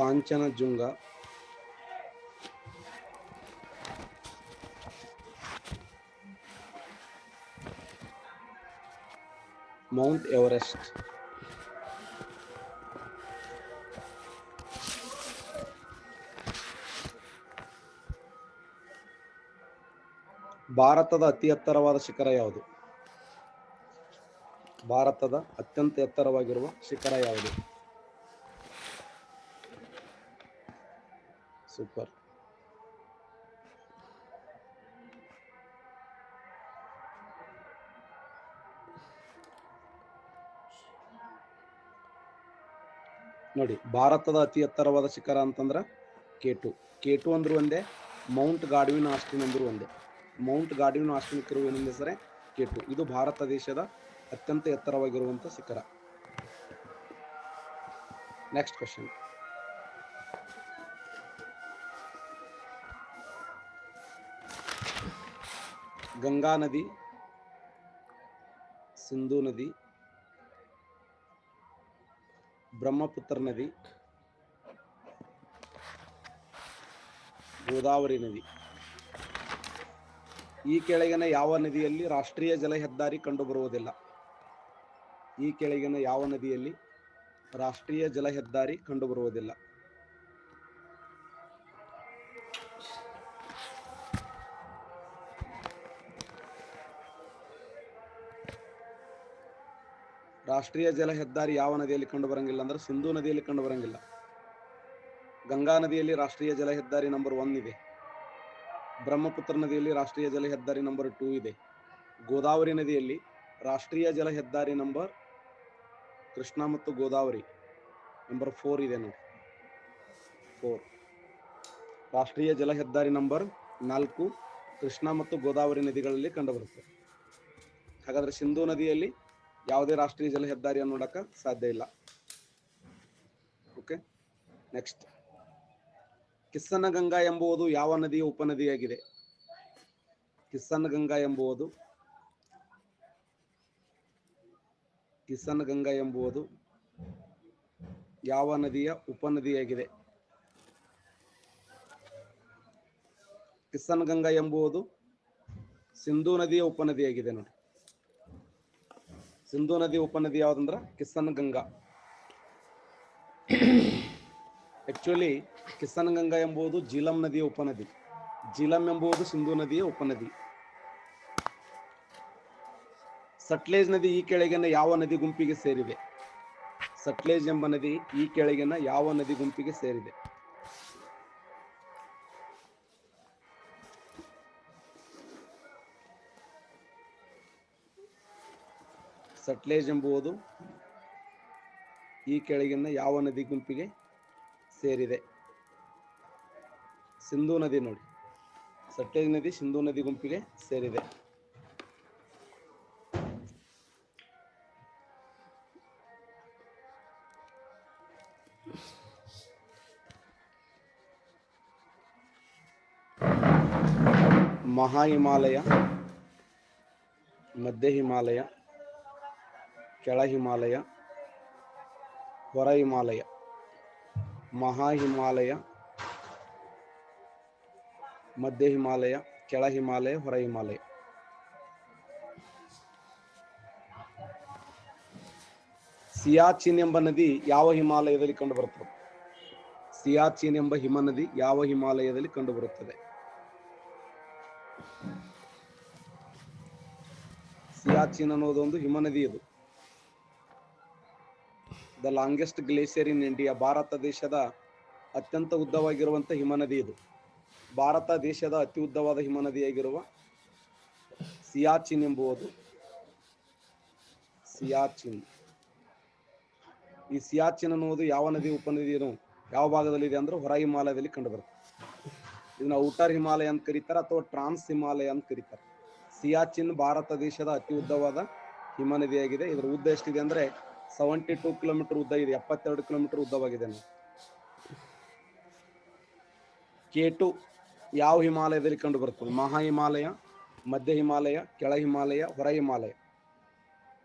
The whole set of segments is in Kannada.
ಕಾಂಚನಜುಂಗ. Mount Everest. ಭಾರತದ ಅತಿ ಎತ್ತರವಾದ ಶಿಖರ ಯಾವುದು? ಭಾರತದ ಅತ್ಯಂತ ಎತ್ತರವಾಗಿರುವ ಶಿಖರ ಯಾವುದು? ಸೂಪರ್. ನೋಡಿ, ಭಾರತದ ಅತಿ ಎತ್ತರವಾದ ಶಿಖರ ಅಂತಂದ್ರ ಕೇಟು. ಕೇಟು ಅಂದ್ರೂ ಒಂದೇ, ಮೌಂಟ್ ಗಾಡ್ವಿನ್ ಆಸ್ಟಿನ್ ಅಂದ್ರೂ ಒಂದೇ. ಮೌಂಟ್ ಗಾಡ್ವಿನ್ ಆಸ್ಟಿನ್ ಕಿರು ಏನಂದ ಹೆಸರೇ? ಕೇಟು. ಇದು ಭಾರತ ದೇಶದ ಅತ್ಯಂತ ಎತ್ತರವಾಗಿರುವಂತ ಶಿಖರ. ನೆಕ್ಸ್ಟ್ ಕ್ವಶನ್ ಗಂಗಾ ನದಿ, ಸಿಂಧೂ ನದಿ, ಬ್ರಹ್ಮಪುತ್ರ ನದಿ, ಗೋದಾವರಿ ನದಿ. ಈ ಕೆಳಗಿನ ಯಾವ ನದಿಯಲ್ಲಿ ರಾಷ್ಟ್ರೀಯ ಜಲ ಹೆದ್ದಾರಿ ಕಂಡುಬರುವುದಿಲ್ಲ? ಈ ಕೆಳಗಿನ ಯಾವ ನದಿಯಲ್ಲಿ ರಾಷ್ಟ್ರೀಯ ಜಲ ಹೆದ್ದಾರಿ ಕಂಡುಬರುವುದಿಲ್ಲ? ರಾಷ್ಟ್ರೀಯ ಜಲ ಹೆದ್ದಾರಿ ಯಾವ ನದಿಯಲ್ಲಿ ಕಂಡು ಬರಂಗಿಲ್ಲ ಅಂದ್ರೆ ಸಿಂಧೂ ನದಿಯಲ್ಲಿ ಕಂಡು ಬರಂಗಿಲ್ಲ. ಗಂಗಾ ನದಿಯಲ್ಲಿ ರಾಷ್ಟ್ರೀಯ ಜಲ ಹೆದ್ದಾರಿ ನಂಬರ್ ಒನ್ ಇದೆ. ಬ್ರಹ್ಮಪುತ್ರ ನದಿಯಲ್ಲಿ ರಾಷ್ಟ್ರೀಯ ಜಲ ಹೆದ್ದಾರಿ ನಂಬರ್ ಟೂ ಇದೆ. ಗೋದಾವರಿ ನದಿಯಲ್ಲಿ ರಾಷ್ಟ್ರೀಯ ಜಲ ಹೆದ್ದಾರಿ ನಂಬರ್ ಕೃಷ್ಣ ಮತ್ತು ಗೋದಾವರಿ ನಂಬರ್ ಫೋರ್ ಇದೆ ನೋಡಿ. ಫೋರ್ ರಾಷ್ಟ್ರೀಯ ಜಲ ಹೆದ್ದಾರಿ ನಂಬರ್ ನಾಲ್ಕು ಕೃಷ್ಣ ಮತ್ತು ಗೋದಾವರಿ ನದಿಗಳಲ್ಲಿ ಕಂಡುಬರುತ್ತೆ ಹಾಗಾದ್ರೆ ಸಿಂಧೂ ನದಿಯಲ್ಲಿ ಯಾವುದೇ ರಾಷ್ಟ್ರೀಯ ಜಲ ಹೆದ್ದಾರಿಯನ್ನು ನೋಡಕ ಸಾಧ್ಯ ಇಲ್ಲ. ಓಕೆ ನೆಕ್ಸ್ಟ್ ಕಿಸ್ಸನ ಗಂಗಾ ಎಂಬುದು ಯಾವ ನದಿಯ ಉಪನದಿಯಾಗಿದೆ? ಕಿಸ್ಸನ ಗಂಗಾ ಎಂಬುವುದು ಕಿಸ್ಸನ ಗಂಗಾ ಎಂಬುದು ಯಾವ ನದಿಯ ಉಪನದಿಯಾಗಿದೆ? ಕಿಸ್ಸನ ಗಂಗಾ ಎಂಬುದು ಸಿಂಧೂ ನದಿಯ ಉಪನದಿಯಾಗಿದೆ ನೋಡಿ. ಸಿಂಧೂ ನದಿ ಉಪನದಿ ಯಾವ್ದಂದ್ರ? ಕಿಸನ್ ಗಂಗಾ. ಆಕ್ಚುಲಿ ಕಿಸನ್ ಗಂಗಾ ಎಂಬುದು ಜೀಲಂ ನದಿಯ ಉಪನದಿ. ಜೀಲಂ ಎಂಬುದು ಸಿಂಧೂ ನದಿಯ ಉಪನದಿ. ಸಟ್ಲೇಜ್ ನದಿ ಈ ಕೆಳಗಿನ ಯಾವ ನದಿ ಗುಂಪಿಗೆ ಸೇರಿದೆ? ಸಟ್ಲೇಜ್ ಎಂಬ ನದಿ ಈ ಕೆಳಗಿನ ಯಾವ ನದಿ ಗುಂಪಿಗೆ ಸೇರಿದೆ? ಸಟ್ಲೇಜ್ ಎಂಬುದು ಈ ಕೆಳಗಿನ ಯಾವ ನದಿ ಗುಂಪಿಗೆ ಸೇರಿದೆ? ಸಿಂಧೂ ನದಿ ನೋಡಿ. ಸಟ್ಲೇಜ್ ನದಿ ಸಿಂಧೂ ನದಿ ಗುಂಪಿಗೆ ಸೇರಿದೆ. ಮಹಾ ಹಿಮಾಲಯ ಮಧ್ಯ ಹಿಮಾಲಯ ಕೆಳ ಹಿಮಾಲಯ ಹೊರ ಹಿಮಾಲಯ ಮಹಾ ಹಿಮಾಲಯ ಮಧ್ಯ ಹಿಮಾಲಯ ಕೆಳ ಹಿಮಾಲಯ ಹೊರ ಹಿಮಾಲಯ ಸಿಯಾಚಿನ್ ಎಂಬ ನದಿ ಯಾವ ಹಿಮಾಲಯದಲ್ಲಿ ಕಂಡುಬರುತ್ತದೆ? ಸಿಯಾಚಿನ್ ಎಂಬ ಹಿಮ ನದಿ ಯಾವ ಹಿಮಾಲಯದಲ್ಲಿ ಕಂಡುಬರುತ್ತದೆ? ಸಿಯಾಚಿನ್ ಅನ್ನೋದು ಒಂದು ಹಿಮ ನದಿ ಇದು the longest glacier in India, Bharat ದೇಶದ ಅತ್ಯಂತ ಉದ್ದವಾಗಿರುವಂಥ ಹಿಮನದಿ ಇದು. ಭಾರತ ದೇಶದ ಅತಿ ಉದ್ದವಾದ ಹಿಮನದಿಯಾಗಿರುವ ಸಿಯಾಚಿನ್ ಎಂಬುವುದು. ಸಿಯಾಚಿನ್. ಈ ಸಿಯಾಚಿನ್ ಅನ್ನುವುದು ಯಾವ ನದಿ ಉಪನದಿಯನ್ನು ಯಾವ ಭಾಗದಲ್ಲಿದೆ ಅಂದ್ರೆ ಹೊರ ಹಿಮಾಲಯದಲ್ಲಿ ಕಂಡುಬರುತ್ತೆ. ಇದನ್ನ ಔಟರ್ ಹಿಮಾಲಯ ಅಂತ ಕರೀತಾರೆ ಅಥವಾ ಟ್ರಾನ್ಸ್ ಹಿಮಾಲಯ ಅಂತ ಕರೀತಾರೆ. ಸಿಯಾಚಿನ್ ಭಾರತ ದೇಶದ ಅತಿ ಉದ್ದವಾದ ಹಿಮನದಿಯಾಗಿದೆ. ಇದರ ಉದ್ದ ಎಷ್ಟಿದೆ ಅಂದ್ರೆ ಸೆವೆಂಟಿ ಟೂ ಕಿಲೋಮೀಟರ್ ಉದ್ದ ಇದೆ, ಎಪ್ಪತ್ತೆರಡು ಕಿಲೋಮೀಟರ್ ಉದ್ದವಾಗಿದೆ ಕೆ ಟು ಯಾವ ಹಿಮಾಲಯದಲ್ಲಿ ಕಂಡು ಬರುತ್ತದೆ ಮಹಾ ಹಿಮಾಲಯ, ಮಧ್ಯ ಹಿಮಾಲಯ, ಕೆಳ ಹಿಮಾಲಯ, ಹೊರ ಹಿಮಾಲಯ.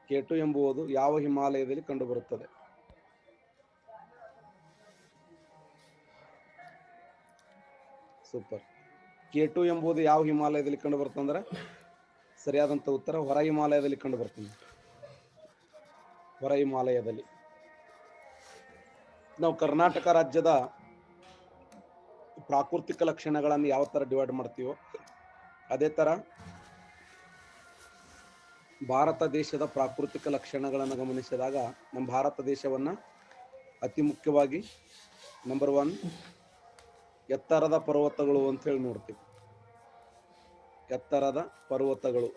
ಕೇಟು ಎಂಬುವುದು ಯಾವ ಹಿಮಾಲಯದಲ್ಲಿ ಕಂಡುಬರುತ್ತದೆ ಸೂಪರ್ ಕೆ ಟು ಎಂಬುದು ಯಾವ ಹಿಮಾಲಯದಲ್ಲಿ ಕಂಡು ಬರ್ತಂದ್ರೆ ಸರಿಯಾದಂಥ ಉತ್ತರ, ಹೊರ ಹಿಮಾಲಯದಲ್ಲಿ ಕಂಡು ಬರ್ತದೆ ಹೊರ ಹಿಮಾಲಯದಲ್ಲಿ ನಾವು ಕರ್ನಾಟಕ ರಾಜ್ಯದ ಪ್ರಾಕೃತಿಕ ಲಕ್ಷಣಗಳನ್ನು ಯಾವ ತರ ಡಿವೈಡ್ ಮಾಡ್ತೀವೋ, ಅದೇ ತರ ಭಾರತ ದೇಶದ ಪ್ರಾಕೃತಿಕ ಲಕ್ಷಣಗಳನ್ನು ಗಮನಿಸಿದಾಗ ನಮ್ಮ ಭಾರತ ದೇಶವನ್ನ ಅತಿ ಮುಖ್ಯವಾಗಿ ನಂಬರ್ ಒನ್ ಎತ್ತರದ ಪರ್ವತಗಳು ಅಂತ ಹೇಳಿ ನೋಡ್ತೀವಿ. ಎತ್ತರದ ಪರ್ವತಗಳು.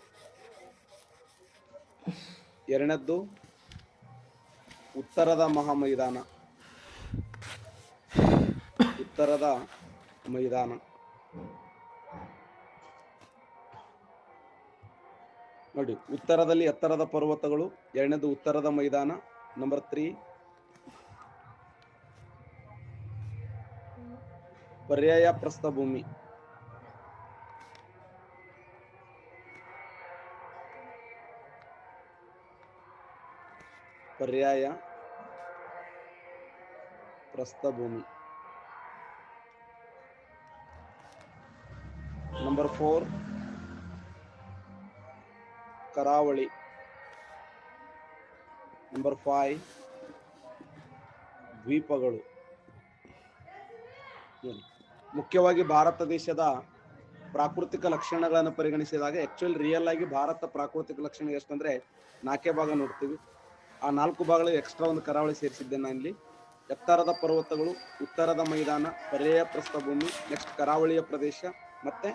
ಎರಡನೇದ್ದು ಉತ್ತರದ ಮಹಾಮೈದಾನ. ಉತ್ತರದ ಮೈದಾನ. ನೋಡಿ, ಉತ್ತರದಲ್ಲಿ ಎತ್ತರದ ಪರ್ವತಗಳು, ಎರಡನೇದು ಉತ್ತರದ ಮೈದಾನ ನಂಬರ್ ತ್ರೀ ಪರ್ಯಾಯ ಪ್ರಸ್ಥಭೂಮಿ ಪರ್ಯಾಯ ಪ್ರಸ್ಥಭೂಮಿ. ನಂಬರ್ ಫೋರ್ ಕರಾವಳಿ. ನಂಬರ್ ಫೈವ್ ದ್ವೀಪಗಳು. ಮುಖ್ಯವಾಗಿ ಭಾರತ ದೇಶದ ಪ್ರಾಕೃತಿಕ ಲಕ್ಷಣಗಳನ್ನು ಪರಿಗಣಿಸಿದಾಗ ಆಕ್ಚುಲ್ ರಿಯಲ್ ಆಗಿ ಭಾರತ ಪ್ರಾಕೃತಿಕ ಲಕ್ಷಣ ಎಷ್ಟಂದ್ರೆ ನಾಲ್ಕೇ ಭಾಗ ನೋಡ್ತೀವಿ. ಆ ನಾಲ್ಕು ಭಾಗಗಳಿಗೆ ಎಕ್ಸ್ಟ್ರಾ ಒಂದು ಕರಾವಳಿ ಸೇರಿಸಿದ್ದೆ ನಾನು ಇಲ್ಲಿ ಎತ್ತರದ ಪರ್ವತಗಳು, ಉತ್ತರದ ಮೈದಾನ, ಪರ್ಯಾಯ ಪ್ರಸ್ಥಭೂಮಿ ನೆಕ್ಸ್ಟ್ ಕರಾವಳಿಯ ಪ್ರದೇಶ ಮತ್ತೆ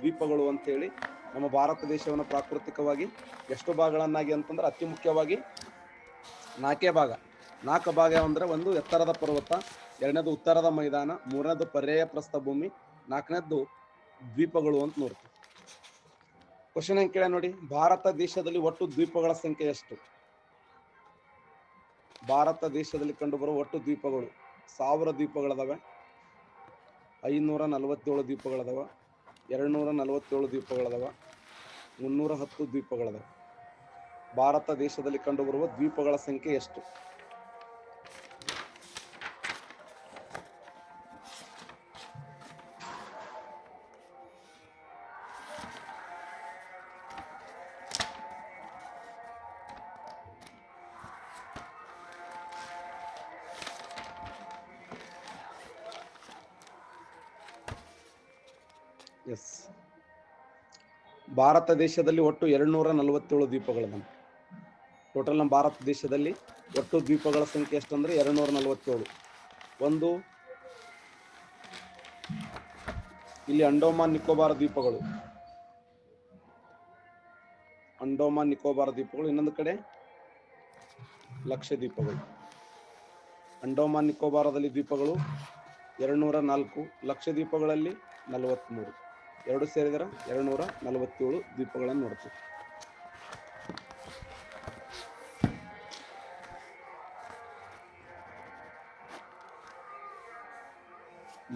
ದ್ವೀಪಗಳು ಅಂತೇಳಿ ನಮ್ಮ ಭಾರತ ದೇಶವನ್ನು ಪ್ರಾಕೃತಿಕವಾಗಿ ಎಷ್ಟು ಭಾಗಗಳನ್ನಾಗಿ ಅಂತಂದ್ರೆ ಅತಿ ಮುಖ್ಯವಾಗಿ ನಾಲ್ಕೇ ಭಾಗ. ನಾಲ್ಕು ಭಾಗ ಅಂದ್ರೆ ಒಂದು ಎತ್ತರದ ಪರ್ವತ, ಎರಡನೇದು ಉತ್ತರದ ಮೈದಾನ, ಮೂರನೇದು ಪರ್ಯಾಯ ಪ್ರಸ್ಥಭೂಮಿ ನಾಲ್ಕನೇದ್ದು ದ್ವೀಪಗಳು ಅಂತ ನೋಡ್ತೀವಿ. ಕ್ವಶನ್ ಹೆಂಗ್ ಕೇಳ ನೋಡಿ, ಭಾರತ ದೇಶದಲ್ಲಿ ಒಟ್ಟು ದ್ವೀಪಗಳ ಸಂಖ್ಯೆ ಎಷ್ಟು? ಭಾರತ ದೇಶದಲ್ಲಿ ಕಂಡುಬರುವ ಒಟ್ಟು ದ್ವೀಪಗಳು ಸಾವಿರ ದ್ವೀಪಗಳದಾವೆ. ಐನೂರ ನಲವತ್ತೇಳು ದ್ವೀಪಗಳದಾವ. ಎರಡು ನೂರ ನಲವತ್ತೇಳು ದ್ವೀಪಗಳದಾವೆ. ಮುನ್ನೂರ ಹತ್ತು ದ್ವೀಪಗಳದಾವೆ. ಭಾರತ ದೇಶದಲ್ಲಿ ಕಂಡುಬರುವ ದ್ವೀಪಗಳ ಸಂಖ್ಯೆ ಎಷ್ಟು? ಭಾರತ ದೇಶದಲ್ಲಿ ಒಟ್ಟು ಎರಡು ನೂರ ನಲವತ್ತೇಳು ದ್ವೀಪಗಳಿವೆ ಟೋಟಲ್ ನಮ್ಮ ಭಾರತ ದೇಶದಲ್ಲಿ ಒಟ್ಟು ದ್ವೀಪಗಳ ಸಂಖ್ಯೆ ಎಷ್ಟು ಅಂದ್ರೆ ಎರಡು ನೂರ ನಲವತ್ತೇಳು. ಒಂದು, ಇಲ್ಲಿ ಅಂಡೋಮಾನ್ ನಿಕೋಬಾರ್ ದ್ವೀಪಗಳು. ಅಂಡೋಮಾನ್ ನಿಕೋಬಾರ್ ದ್ವೀಪಗಳು, ಇನ್ನೊಂದು ಕಡೆ ಲಕ್ಷ ದ್ವೀಪಗಳು. ಅಂಡೋಮಾನ್ ನಿಕೋಬಾರದಲ್ಲಿ ದ್ವೀಪಗಳು ಎರಡು ನೂರ ನಾಲ್ಕು ಲಕ್ಷದ್ವೀಪಗಳಲ್ಲಿ ನಲವತ್ತ್ಮೂರು ಎರಡು ಸೇರಿದರ ಎರಡು ನೂರ ನಲವತ್ತೇಳು ದ್ವೀಪಗಳನ್ನು ನೋಡ್ತೀವಿ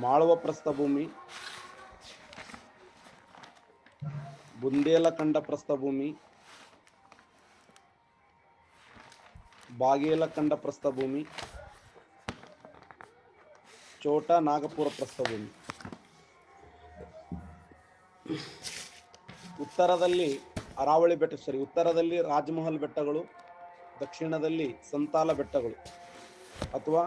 ಮಾಳವ ಪ್ರಸ್ಥಭೂಮಿ, ಬುಂದೇಲಖಂಡ ಪ್ರಸ್ಥಭೂಮಿ, ಬಾಗೇಲಖಂಡ ಪ್ರಸ್ಥಭೂಮಿ, ಚೋಟಾ ನಾಗಪುರ ಪ್ರಸ್ಥಭೂಮಿ. ಉತ್ತರದಲ್ಲಿ ಅರಾವಳಿ ಬೆಟ್ಟ ಸರಿ ಉತ್ತರದಲ್ಲಿ ರಾಜಮಹಲ್ ಬೆಟ್ಟಗಳು, ದಕ್ಷಿಣದಲ್ಲಿ ಸಂತಾಲ ಬೆಟ್ಟಗಳು ಅಥವಾ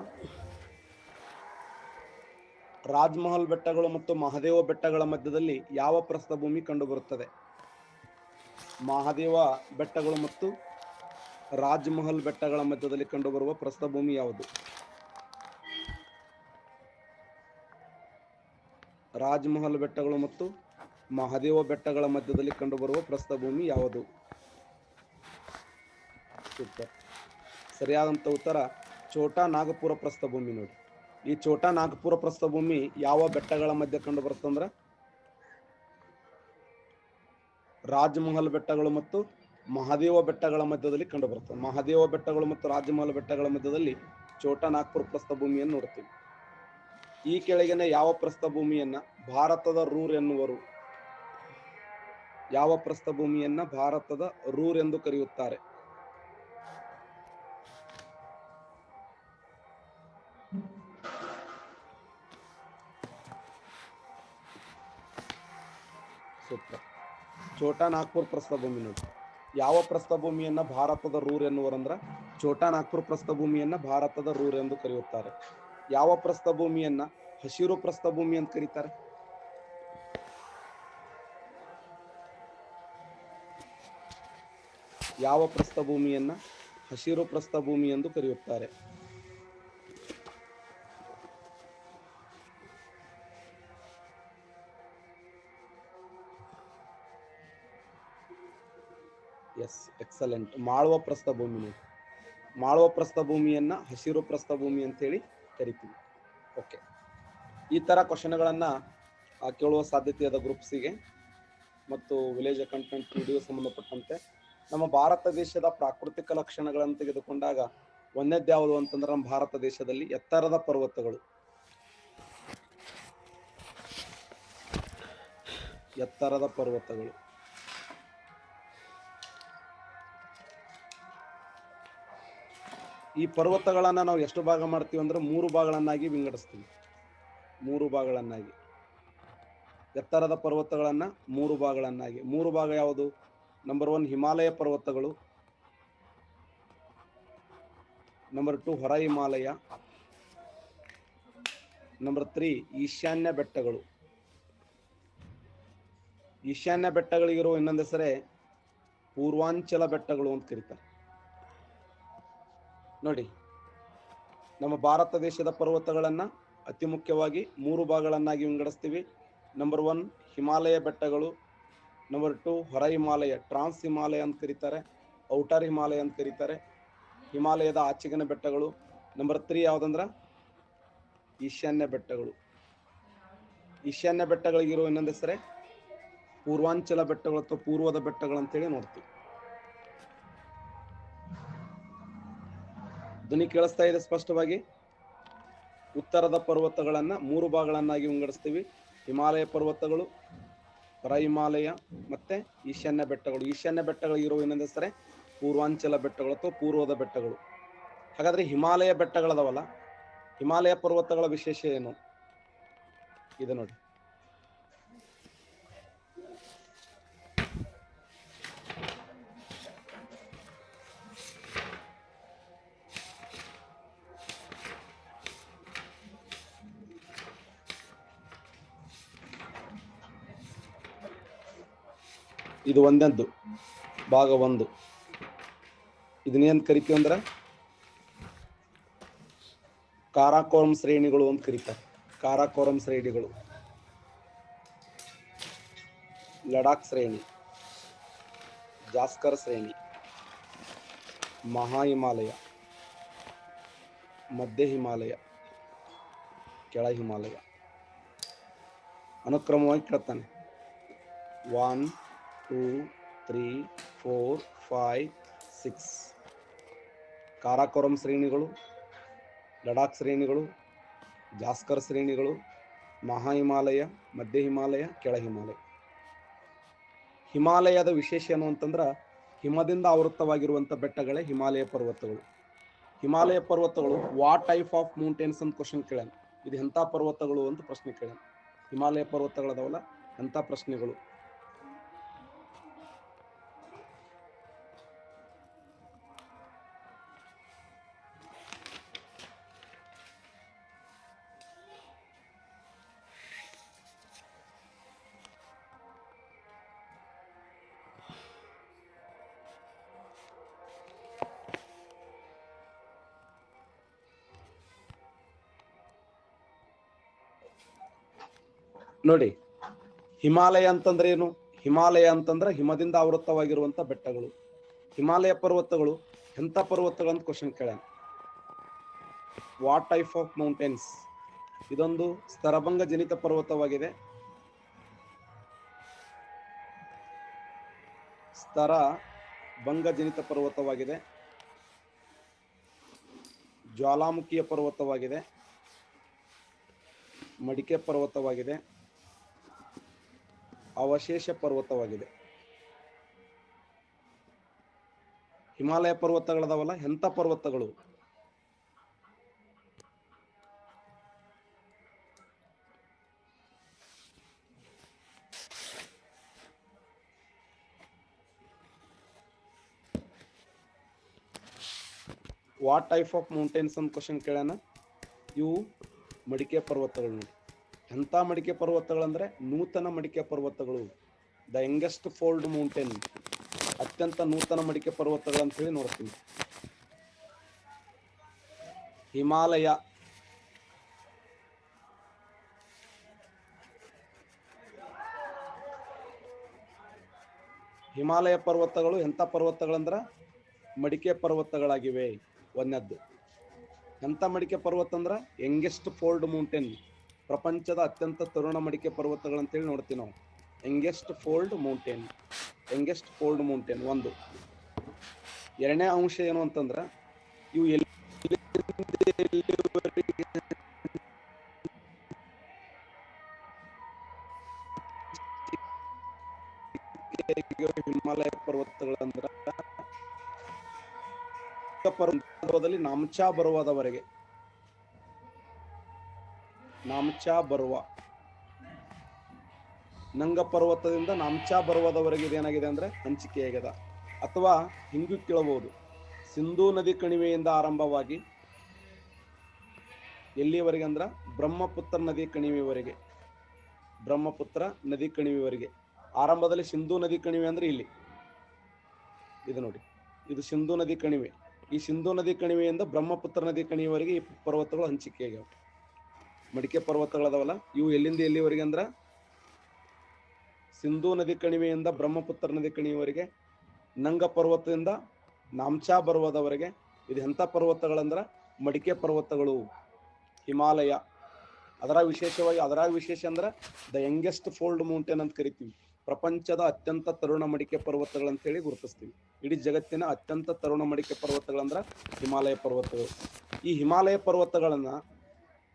ರಾಜಮಹಲ್ ಬೆಟ್ಟಗಳು ಮತ್ತು ಮಹಾದೇವ ಬೆಟ್ಟಗಳ ಮಧ್ಯದಲ್ಲಿ ಯಾವ ಪ್ರಸ್ಥಭೂಮಿ ಕಂಡುಬರುತ್ತದೆ? ಮಹಾದೇವ ಬೆಟ್ಟಗಳು ಮತ್ತು ರಾಜಮಹಲ್ ಬೆಟ್ಟಗಳ ಮಧ್ಯದಲ್ಲಿ ಕಂಡುಬರುವ ಪ್ರಸ್ಥಭೂಮಿ ಯಾವುದು? ರಾಜಮಹಲ್ ಬೆಟ್ಟಗಳು ಮತ್ತು ಮಹಾದೇವ ಬೆಟ್ಟಗಳ ಮಧ್ಯದಲ್ಲಿ ಕಂಡುಬರುವ ಪ್ರಸ್ಥಭೂಮಿ ಯಾವುದು? ಸೂಪರ್ ಸರಿಯಾದಂಥ ಉತ್ತರ ಚೋಟಾ ನಾಗಪುರ ಪ್ರಸ್ಥಭೂಮಿ ನೋಡಿ. ಈ ಚೋಟಾ ನಾಗಪುರ ಪ್ರಸ್ಥಭೂಮಿ ಯಾವ ಬೆಟ್ಟಗಳ ಮಧ್ಯೆ ಕಂಡು ಬರುತ್ತಂದ್ರ ರಾಜಮಹಲ್ ಬೆಟ್ಟಗಳು ಮತ್ತು ಮಹಾದೇವ ಬೆಟ್ಟಗಳ ಮಧ್ಯದಲ್ಲಿ ಕಂಡು ಮಹಾದೇವ ಬೆಟ್ಟಗಳು ಮತ್ತು ರಾಜಮಹಲ್ ಬೆಟ್ಟಗಳ ಮಧ್ಯದಲ್ಲಿ ಚೋಟಾ ನಾಗ್ಪುರ ಪ್ರಸ್ಥಭೂಮಿಯನ್ನು ನೋಡ್ತೀವಿ. ಈ ಕೆಳಗಿನ ಯಾವ ಪ್ರಸ್ಥಭೂಮಿಯನ್ನ ಭಾರತದ ರೂರ್ ಎನ್ನುವರು ಯಾವ ಪ್ರಸ್ಥಭೂಮಿಯನ್ನ ಭಾರತದ ರೂರ್ ಎಂದು ಕರೆಯುತ್ತಾರೆ? ಛೋಟಾ ನಾಗ್ಪುರ್ ಪ್ರಸ್ಥಭೂಮಿ ನೋಡಿ. ಯಾವ ಪ್ರಸ್ಥಭೂಮಿಯನ್ನ ಭಾರತದ ರೂರ್ ಎನ್ನುವರಂದ್ರ? ಛೋಟಾ ನಾಗ್ಪುರ್ ಪ್ರಸ್ಥಭೂಮಿಯನ್ನ ಭಾರತದ ರೂರ್ ಎಂದು ಕರೆಯುತ್ತಾರೆ. ಯಾವ ಪ್ರಸ್ಥಭೂಮಿಯನ್ನ ಹಸಿರು ಪ್ರಸ್ಥಭೂಮಿ ಅಂತ ಕರೀತಾರೆ? ಯಾವ ಪ್ರಸ್ಥಭೂಮಿಯನ್ನು ಹಸಿರು ಪ್ರಸ್ಥಭೂಮಿ ಎಂದು ಕರೆಯುತ್ತಾರೆ. ಎಸ್ ಎಕ್ಸಲೆಂಟ್ ಮಾಳುವ ಪ್ರಸ್ಥಭೂಮಿ. ಮಾಳುವ ಪ್ರಸ್ಥಭೂಮಿಯನ್ನ ಹಸಿರು ಪ್ರಸ್ಥಭೂಮಿ ಅಂತೇಳಿ ಕರಿತೀವಿ. ಓಕೆ ಈ ತರ ಕ್ವಶನ್ಗಳನ್ನ ಕೇಳುವ ಸಾಧ್ಯತೆ ಇದೆ ಗ್ರೂಪ್ಸಿಗೆ ಮತ್ತು ವಿಲೇಜ್ ಅಕೌಂಟೆಂಟ್ ವಿಡಿಯೋ ಸಂಬಂಧಪಟ್ಟಂತೆ ನಮ್ಮ ಭಾರತ ದೇಶದ ಪ್ರಾಕೃತಿಕ ಲಕ್ಷಣಗಳನ್ನು ತೆಗೆದುಕೊಂಡಾಗ ಒಂದೇದ್ದು ಯಾವುದು ಅಂತಂದ್ರೆ ನಮ್ಮ ಭಾರತ ದೇಶದಲ್ಲಿ ಎತ್ತರದ ಪರ್ವತಗಳು. ಎತ್ತರದ ಪರ್ವತಗಳು. ಈ ಪರ್ವತಗಳನ್ನ ನಾವು ಎಷ್ಟು ಭಾಗ ಮಾಡ್ತೀವಿ ಅಂದ್ರೆ ಮೂರು ಭಾಗಗಳನ್ನಾಗಿ ವಿಂಗಡಿಸ್ತೀವಿ. ಮೂರು ಭಾಗಗಳನ್ನಾಗಿ. ಎತ್ತರದ ಪರ್ವತಗಳನ್ನ ಮೂರು ಭಾಗಗಳನ್ನಾಗಿ. ಮೂರು ಭಾಗ ಯಾವುದು? ನಂಬರ್ ಒನ್ ಹಿಮಾಲಯ ಪರ್ವತಗಳು ನಂಬರ್ ಟು ಹೊರ ಹಿಮಾಲಯ ನಂಬರ್ ತ್ರೀ ಈಶಾನ್ಯ ಬೆಟ್ಟಗಳು ಈಶಾನ್ಯ ಬೆಟ್ಟಗಳಿಗಿರುವ ಇನ್ನೊಂದು ಹೆಸರೇ ಪೂರ್ವಾಂಚಲ ಬೆಟ್ಟಗಳು ಅಂತ ಕರೀತಾರೆ ನೋಡಿ ನಮ್ಮ ಭಾರತ ದೇಶದ ಪರ್ವತಗಳನ್ನು ಅತಿ ಮುಖ್ಯವಾಗಿ ಮೂರು ಭಾಗಗಳನ್ನಾಗಿ ವಿಂಗಡಿಸ್ತೀವಿ ನಂಬರ್ ಒನ್ ಹಿಮಾಲಯ ಬೆಟ್ಟಗಳು ನಂಬರ್ ಟು ಹೊರ ಹಿಮಾಲಯ ಟ್ರಾನ್ಸ್ ಹಿಮಾಲಯ ಅಂತ ಕರೀತಾರೆ, ಔಟರ್ ಹಿಮಾಲಯ ಅಂತ ಕರೀತಾರೆ, ಹಿಮಾಲಯದ ಆಚೆಗಿನ ಬೆಟ್ಟಗಳು. ನಂಬರ್ ತ್ರೀ ಯಾವುದಂದ್ರೆ? ಈಶಾನ್ಯ ಬೆಟ್ಟಗಳು. ಈಶಾನ್ಯ ಬೆಟ್ಟಗಳಿಗಿರೋ ಇನ್ನೊಂದು ಹೆಸರೇ? ಪೂರ್ವಾಂಚಲ ಬೆಟ್ಟಗಳು ಅಥವಾ ಪೂರ್ವದ ಬೆಟ್ಟಗಳು ಅಂತೇಳಿ ನೋಡ್ತೀವಿ. ಧ್ವನಿ ಕೇಳಿಸ್ತಾ ಇದೆ ಸ್ಪಷ್ಟವಾಗಿ? ಉತ್ತರದ ಪರ್ವತಗಳನ್ನ ಮೂರು ಭಾಗಗಳನ್ನಾಗಿ ವಿಂಗಡಿಸ್ತೀವಿ. ಹಿಮಾಲಯ ಪರ್ವತಗಳು ಹೊರ ಹಿಮಾಲಯ ಮತ್ತೆ ಈಶಾನ್ಯ ಬೆಟ್ಟಗಳು. ಈಶಾನ್ಯ ಬೆಟ್ಟಗಳು ಇರುವ ಇನ್ನೊಂದು ಹೆಸರೇ ಪೂರ್ವಾಂಚಲ ಬೆಟ್ಟಗಳು ಅಥವಾ ಪೂರ್ವದ ಬೆಟ್ಟಗಳು. ಹಾಗಾದ್ರೆ ಹಿಮಾಲಯ ಬೆಟ್ಟಗಳದವಲ್ಲ, ಹಿಮಾಲಯ ಪರ್ವತಗಳ ವಿಶೇಷ ಏನು? ಇದು ನೋಡಿ. ಇದು ಒಂದದ್ದು, ಭಾಗ ಒಂದು. ಇದನ್ನೇನು ಕರಿತೀವಿ ಅಂದ್ರೆ? ಕಾರಾಕೋರಂ ಶ್ರೇಣಿಗಳು ಅಂತ ಕರೀತಾರೆ. ಕಾರಾಕೋರಂ ಶ್ರೇಣಿಗಳು. ಲಡಾಖ್ ಶ್ರೇಣಿ, ಜಾಸ್ಕರ್ ಶ್ರೇಣಿ, ಮಹಾ ಹಿಮಾಲಯ, ಮಧ್ಯ ಹಿಮಾಲಯ, ಕೆಳ ಹಿಮಾಲಯ. ಅನುಕ್ರಮವಾಗಿ ಕೇಳ್ತಾನೆ. One two three four five six. Karakoram ಶ್ರೇಣಿಗಳು, Ladakh ಶ್ರೇಣಿಗಳು, ಜಾಸ್ಕರ್ ಶ್ರೇಣಿಗಳು, ಮಹಾ ಹಿಮಾಲಯ, ಮಧ್ಯ ಹಿಮಾಲಯ, ಕೆಳ ಹಿಮಾಲಯ. ಹಿಮಾಲಯದ ವಿಶೇಷ ಏನು ಅಂತಂದ್ರೆ ಹಿಮದಿಂದ ಆವೃತ್ತವಾಗಿರುವಂಥ ಬೆಟ್ಟಗಳೇ ಹಿಮಾಲಯ ಪರ್ವತಗಳು. ಹಿಮಾಲಯ ಪರ್ವತಗಳು ವಾಟ್ ಟೈಪ್ ಆಫ್ ಮೌಂಟೇನ್ಸ್ ಅಂತ ಕ್ವಶನ್ ಕೇಳ್ಯಾನ. ಇದು ಎಂಥ ಪರ್ವತಗಳು ಅಂತ ಪ್ರಶ್ನೆ ಕೇಳ್ಯಾನ. ಹಿಮಾಲಯ ಪರ್ವತಗಳದಾವಲ್ಲ ಎಂಥ ಪ್ರಶ್ನೆಗಳು? ನೋಡಿ, ಹಿಮಾಲಯ ಅಂತಂದ್ರೆ ಏನು? ಹಿಮಾಲಯ ಅಂತಂದ್ರೆ ಹಿಮದಿಂದ ಆವೃತವಾಗಿರುವಂತ ಬೆಟ್ಟಗಳು. ಹಿಮಾಲಯ ಪರ್ವತಗಳು, ಎಂಥ ಪರ್ವತಗಳು ಅಂತ ಕ್ವಶನ್ ಕೇಳ್ಯಾನ ವಾಟ್ ಟೈಪ್ ಆಫ್ ಮೌಂಟೇನ್ಸ್ ಇದೊಂದು ಸ್ತರಭಂಗ ಜನಿತ ಪರ್ವತವಾಗಿದೆ. ಸ್ತರ ಭಂಗ ಜನಿತ ಪರ್ವತವಾಗಿದೆ. ಜ್ವಾಲಾಮುಖಿಯ ಪರ್ವತವಾಗಿದೆ. ಮಡಿಕೆ ಪರ್ವತವಾಗಿದೆ. ಅವಶೇಷ ಪರ್ವತವಾಗಿದೆ. ಹಿಮಾಲಯ ಪರ್ವತಗಳದಾವಲ್ಲ, ಎಂಥ ಪರ್ವತಗಳು? ವಾಟ್ ಟೈಪ್ ಆಫ್ ಮೌಂಟೇನ್ಸ್ ಅಂತ ಕ್ವಶನ್ ಕೇಳೋಣ? ಇವು ಮಡಿಕೆ ಪರ್ವತಗಳು ನೋಡಿ. ಎಂಥ ಮಡಿಕೆ ಪರ್ವತಗಳಂದರೆ ನೂತನ ಮಡಿಕೆ ಪರ್ವತಗಳು. The youngest fold mountain. ಅತ್ಯಂತ ನೂತನ ಮಡಿಕೆ ಪರ್ವತಗಳು ಅಂತ ಹೇಳಿ ನೋಡ್ತೀನಿ. ಹಿಮಾಲಯ. ಹಿಮಾಲಯ ಪರ್ವತಗಳು ಎಂಥ ಪರ್ವತಗಳಂದ್ರೆ? ಮಡಿಕೆ ಪರ್ವತಗಳಾಗಿವೆ. ಒಂದದ್ದು ಎಂಥ ಮಡಿಕೆ ಪರ್ವತ ಅಂದ್ರೆ? Youngest fold mountain. ಪ್ರಪಂಚದ ಅತ್ಯಂತ ತರುಣ ಮಡಿಕೆ ಪರ್ವತಗಳಂತೇಳಿ ನೋಡ್ತೀವಿ ನಾವು. Youngest fold mountain youngest fold mountain ಒಂದು. ಎರಡನೇ ಅಂಶ ಏನು ಅಂತಂದ್ರೆ, ಇವು ಎಲ್ಲಿ ಹಿಮಾಲಯ ಪರ್ವತಗಳಂದ್ರ ನಾಮಚಾ ಬರುವದವರೆಗೆ ನಾಮಚಾ ಬರುವ. ನಂಗ ಪರ್ವತದಿಂದ ನಾಮಚಾ ಬರುವದವರೆಗೆ ಇದೇನಾಗಿದೆ ಅಂದ್ರೆ ಹಂಚಿಕೆಯಾಗಿದೆ ಅಥವಾ ಹಿಂಗೂ ಕೇಳಬಹುದು. ಸಿಂಧೂ ನದಿ ಕಣಿವೆಯಿಂದ ಆರಂಭವಾಗಿ ಎಲ್ಲಿಯವರೆಗೆ ಅಂದ್ರೆ ಬ್ರಹ್ಮಪುತ್ರ ನದಿ ಕಣಿವೆವರೆಗೆ. ಬ್ರಹ್ಮಪುತ್ರ ನದಿ ಕಣಿವೆಯವರೆಗೆ ಆರಂಭದಲ್ಲಿ ಸಿಂಧೂ ನದಿ ಕಣಿವೆ ಅಂದ್ರೆ ಇಲ್ಲಿ. ಇದು ನೋಡಿ. ಇದು ಸಿಂಧೂ ನದಿ ಕಣಿವೆ. ಈ ಸಿಂಧೂ ನದಿ ಕಣಿವೆಯಿಂದ ಬ್ರಹ್ಮಪುತ್ರ ನದಿ ಕಣಿವೆಯವರೆಗೆ ಈ ಪರ್ವತಗಳು ಹಂಚಿಕೆಯಾಗ್ಯಾವ ಮಡಿಕೆ ಪರ್ವತಗಳದಾವಲ್ಲ? ಇವು ಎಲ್ಲಿಂದ ಎಲ್ಲಿವರೆಗೆ ಅಂದ್ರೆ? ಸಿಂಧೂ ನದಿ ಕಣಿವೆಯಿಂದ ಬ್ರಹ್ಮಪುತ್ರ ನದಿ ಕಣಿವೆವರೆಗೆ, ನಂಗ ಪರ್ವತದಿಂದ ನಾಮ್ಚಾ ಪರ್ವದವರೆಗೆ ಇದು ಎಂಥ ಪರ್ವತಗಳಂದ್ರ? ಮಡಿಕೆ ಪರ್ವತಗಳು, ಹಿಮಾಲಯ. ಅದರ ವಿಶೇಷವಾಗಿ ಅದರ ವಿಶೇಷ ಅಂದ್ರೆ ದ ಯಂಗೆಸ್ಟ್ ಫೋಲ್ಡ್ ಮೌಂಟೇನ್ ಅಂತ ಕರಿತೀವಿ. ಪ್ರಪಂಚದ ಅತ್ಯಂತ ತರುಣ ಮಡಿಕೆ ಪರ್ವತಗಳಂತೇಳಿ ಗುರುತಿಸ್ತೀವಿ. ಇಡೀ ಜಗತ್ತಿನ ಅತ್ಯಂತ ತರುಣ ಮಡಿಕೆ ಪರ್ವತಗಳಂದ್ರೆ ಹಿಮಾಲಯ ಪರ್ವತಗಳು. ಈ ಹಿಮಾಲಯ ಪರ್ವತಗಳನ್ನ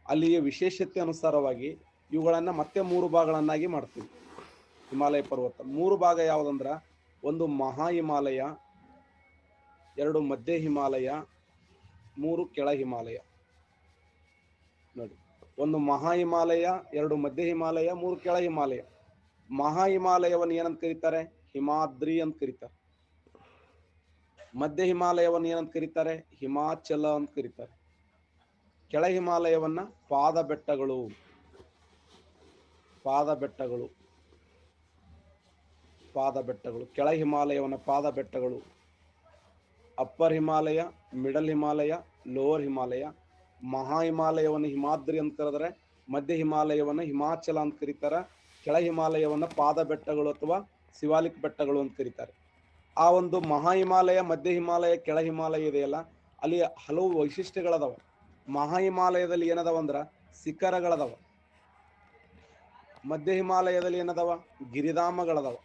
ಅಲ್ಲಿಯ ವಿಶೇಷತೆ ಅನುಸಾರವಾಗಿ ಇವುಗಳನ್ನು ಮತ್ತೆ ಮೂರು ಭಾಗಗಳನ್ನಾಗಿ ಮಾಡ್ತೀವಿ. ಹಿಮಾಲಯ ಪರ್ವತ. ಮೂರು ಭಾಗ ಯಾವುದಂದ್ರೆ? ಒಂದು ಮಹಾ ಹಿಮಾಲಯ, ಎರಡು ಮಧ್ಯ ಹಿಮಾಲಯ, ಮೂರು ಕೆಳ ಹಿಮಾಲಯ. ನೋಡಿ, ಒಂದು ಮಹಾ ಹಿಮಾಲಯ, ಎರಡು ಮಧ್ಯ ಹಿಮಾಲಯ, ಮೂರು ಕೆಳ ಹಿಮಾಲಯ. ಮಹಾ ಹಿಮಾಲಯವನ್ನು ಏನಂತ ಕರೀತಾರೆ? ಹಿಮಾದ್ರಿ ಅಂತ ಕರೀತಾರೆ. ಮಧ್ಯ ಹಿಮಾಲಯವನ್ನು ಏನಂತ ಕರೀತಾರೆ? ಹಿಮಾಚಲ ಅಂತ ಕರೀತಾರೆ. ಕೆಳ ಹಿಮಾಲಯವನ್ನು ಪಾದ ಬೆಟ್ಟಗಳು ಪಾದ ಬೆಟ್ಟಗಳು ಪಾದ ಬೆಟ್ಟಗಳು ಕೆಳ ಹಿಮಾಲಯವನ್ನ ಪಾದ ಬೆಟ್ಟಗಳು upper Himalaya, middle Himalaya, lower Himalaya, ಮಹಾ ಹಿಮಾಲಯವನ್ನು ಹಿಮಾದ್ರಿ ಅಂತ ಕರೆದ್ರೆ ಮಧ್ಯ ಹಿಮಾಲಯವನ್ನ ಹಿಮಾಚಲ ಅಂತ ಕರೀತಾರೆ. ಕೆಳ ಹಿಮಾಲಯವನ್ನು ಪಾದ ಬೆಟ್ಟಗಳು ಅಥವಾ ಶಿವಾಲಿಕ್ ಬೆಟ್ಟಗಳು ಅಂತ ಕರೀತಾರೆ. ಆ ಒಂದು ಮಹಾ ಹಿಮಾಲಯ, ಮಧ್ಯ ಹಿಮಾಲಯ, ಕೆಳ ಹಿಮಾಲಯ ಇದೆಯಲ್ಲ, ಅಲ್ಲಿ ಹಲವು ವೈಶಿಷ್ಟ್ಯಗಳದಾವ. ಮಹಾ ಹಿಮಾಲಯದಲ್ಲಿ ಏನದವ ಅಂದ್ರ ಶಿಖರಗಳದಾವ. ಮಧ್ಯ ಹಿಮಾಲಯದಲ್ಲಿ ಏನದವ? ಗಿರಿಧಾಮಗಳದಾವ.